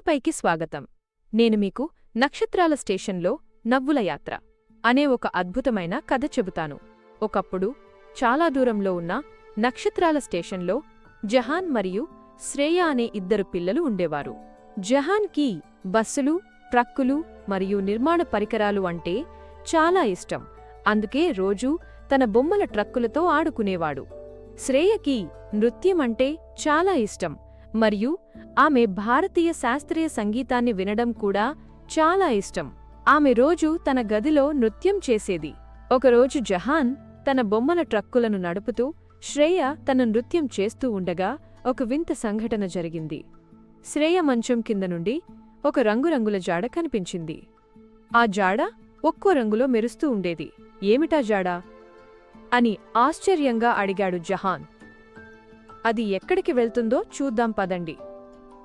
పైకి స్వాగతం. నేను మీకు నక్షత్రాల స్టేషన్లో నవ్వుల యాత్ర అనే ఒక అద్భుతమైన కథ చెబుతాను. ఒకప్పుడు చాలా దూరంలో ఉన్న నక్షత్రాల స్టేషన్లో జహాన్ మరియు శ్రేయ అనే ఇద్దరు పిల్లలు ఉండేవారు. జహాన్కి బస్సులు ట్రక్కులు మరియు నిర్మాణ పరికరాలు అంటే చాలా ఇష్టం. అందుకే రోజూ తన బొమ్మల ట్రక్కులతో ఆడుకునేవాడు. శ్రేయకి నృత్యం అంటే చాలా ఇష్టం. మరియు ఆమె భారతీయ శాస్త్రీయ సంగీతాన్ని వినడం కూడా చాలా ఇష్టం. ఆమె రోజు తన గదిలో నృత్యం చేసేది. ఒకరోజు జహాన్ తన బొమ్మల ట్రక్కులను నడుపుతూ శ్రేయ తన నృత్యం చేస్తూ ఉండగా ఒక వింత సంఘటన జరిగింది. శ్రేయ మంచం కింద నుండి ఒక రంగురంగుల జాడ కనిపించింది. ఆ జాడ ఒక్కో రంగులో మెరుస్తూ ఉండేది. ఏమిటా జాడ అని ఆశ్చర్యంగా అడిగాడు జహాన్. అది ఎక్కడికి వెళ్తుందో చూద్దాం పదండి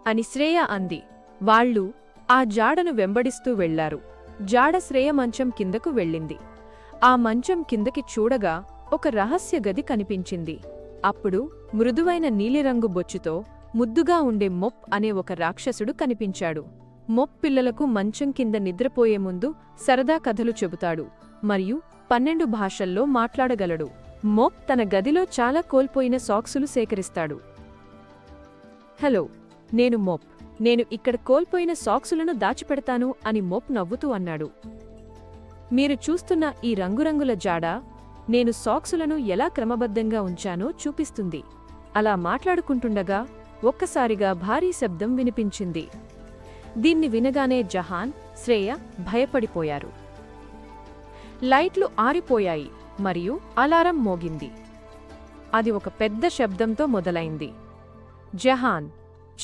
అని శ్రేయ అంది. వాళ్ళు ఆ జాడను వెంబడిస్తూ వెళ్ళారు. జాడ శ్రేయ మంచం కిందకు వెళ్ళింది. ఆ మంచం కిందకి చూడగా ఒక రహస్య గది కనిపించింది. అప్పుడు మృదువైన నీలిరంగు బొచ్చుతో ముద్దుగా ఉండే మొప్ అనే ఒక రాక్షసుడు కనిపించాడు. మొప్ పిల్లలకు మంచం కింద నిద్రపోయే ముందు సరదా కథలు చెబుతాడు మరియు పన్నెండు భాషల్లో మాట్లాడగలడు. మోప్ తన గదిలో చాలా కోల్పోయిన సాక్సులు సేకరిస్తాడు. హలో నేను మోప్. నేను ఇక్కడ కోల్పోయిన సాక్సులను దాచిపెడతాను అని మోప్ నవ్వుతూ అన్నాడు. మీరు చూస్తున్న ఈ రంగురంగుల జాడ నేను సాక్సులను ఎలా క్రమబద్ధంగా ఉంచానో చూపిస్తుంది. అలా మాట్లాడుకుంటుండగా ఒక్కసారిగా భారీ శబ్దం వినిపించింది. దీన్ని వినగానే జహాన్ శ్రేయ భయపడిపోయారు. లైట్లు ఆరిపోయాయి. మరియు అలారం మోగింది. అది ఒక పెద్ద శబ్దంతో మొదలైంది. జహాన్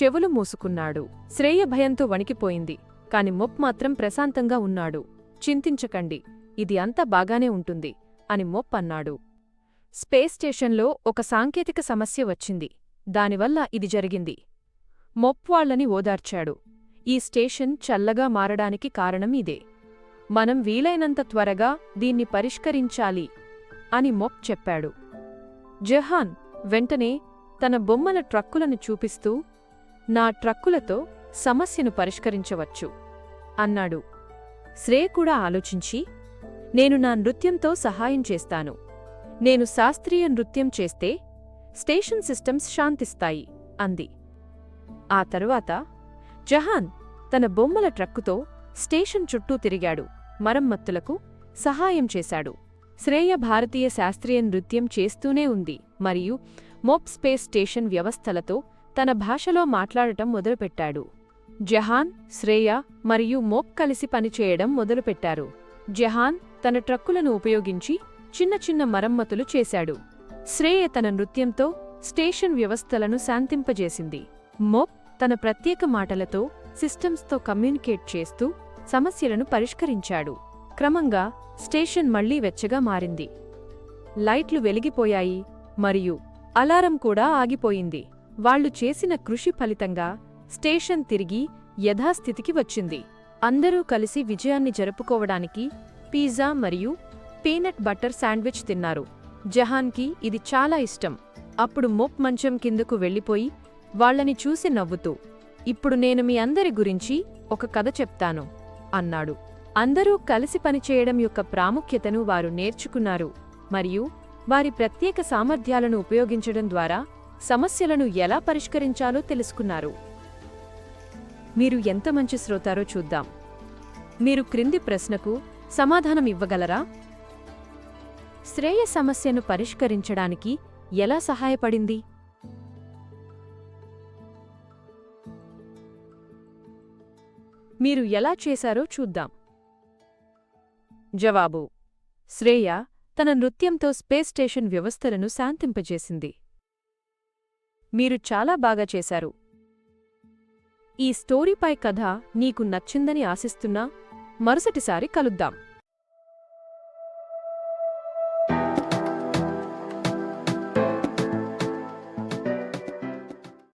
చెవులు మూసుకున్నాడు. శ్రేయ భయంతో వణికిపోయింది. కాని మొప్ మాత్రం ప్రశాంతంగా ఉన్నాడు. చింతించకండి. ఇది అంతా బాగానే ఉంటుంది అని మొప్ అన్నాడు. స్పేస్ స్టేషన్లో ఒక సాంకేతిక సమస్య వచ్చింది. దానివల్ల ఇది జరిగింది. మొప్ వాళ్ళని ఓదార్చాడు. ఈ స్టేషన్ చల్లగా మారడానికి కారణం ఇదే. మనం వీలైనంత త్వరగా దీన్ని పరిష్కరించాలి అని మొప్ చెప్పాడు. జహాన్ వెంటనే తన బొమ్మల ట్రక్కులను చూపిస్తూ నా ట్రక్కులతో సమస్యను పరిష్కరించవచ్చు అన్నాడు. శ్రే కూడా ఆలోచించి నేను నా నృత్యంతో సహాయం చేస్తాను. నేను శాస్త్రీయ నృత్యం చేస్తే స్టేషన్ సిస్టమ్స్ శాంతిస్తాయి అంది. ఆ తరువాత జహాన్ తన బొమ్మల ట్రక్కుతో స్టేషన్ చుట్టూ తిరిగాడు. మరమ్మత్తులకు సహాయం చేశాడు. శ్రేయ భారతీయ శాస్త్రీయ నృత్యం చేస్తూనే ఉంది. మరియు మోప్ స్పేస్ స్టేషన్ వ్యవస్థలతో తన భాషలో మాట్లాడటం మొదలుపెట్టాడు. జహాన్ శ్రేయ మరియు మోప్ కలిసి పనిచేయడం మొదలుపెట్టారు. జహాన్ తన ట్రక్కులను ఉపయోగించి చిన్న చిన్న మరమ్మతులు చేశాడు. శ్రేయ తన నృత్యంతో స్టేషన్ వ్యవస్థలను శాంతింపజేసింది. మోప్ తన ప్రత్యేక మాటలతో సిస్టమ్స్తో కమ్యూనికేట్ చేస్తూ సమస్యలను పరిష్కరించాడు. క్రమంగా స్టేషన్ మళ్ళీ వెచ్చగా మారింది. లైట్లు వెలిగిపోయాయి మరియు అలారం కూడా ఆగిపోయింది. వాళ్ళు చేసిన కృషి ఫలితంగా స్టేషన్ తిరిగి యథాస్థితికి వచ్చింది. అందరూ కలిసి విజయాన్ని జరుపుకోవడానికి పిజ్జా మరియు పీనట్ బటర్ శాండ్విచ్ తిన్నారు. జహాన్కి ఇది చాలా ఇష్టం. అప్పుడు మోప్ మంచం కిందకు వెళ్ళిపోయి వాళ్ళని చూసి నవ్వుతూ ఇప్పుడు నేను మీ అందరి గురించి ఒక కథ చెప్తాను. అన్నాడు. అందరూ కలిసి పనిచేయడం యొక్క ప్రాముఖ్యతను వారు నేర్చుకున్నారు. మరియు వారి ప్రత్యేక సామర్థ్యాలను ఉపయోగించడం ద్వారా సమస్యలను ఎలా పరిష్కరించాలో తెలుసుకున్నారు. మీరు ఎంత మంచి శ్రోతారో చూద్దాం. మీరు క్రింది ప్రశ్నకు సమాధానం ఇవ్వగలరా? శ్రేయ సమస్యను పరిష్కరించడానికి ఎలా సహాయపడింది? మీరు ఎలా చేశారో చూద్దాం. జవాబు. శ్రేయ తన నృత్యంతో స్పేస్ స్టేషన్ వ్యవస్థలను శాంతింపజేసింది. మీరు చాలా బాగా చేశారు. ఈ స్టోరీపై కథ నీకు నచ్చిందని ఆశిస్తున్నా మరుసటిసారి కలుద్దాం.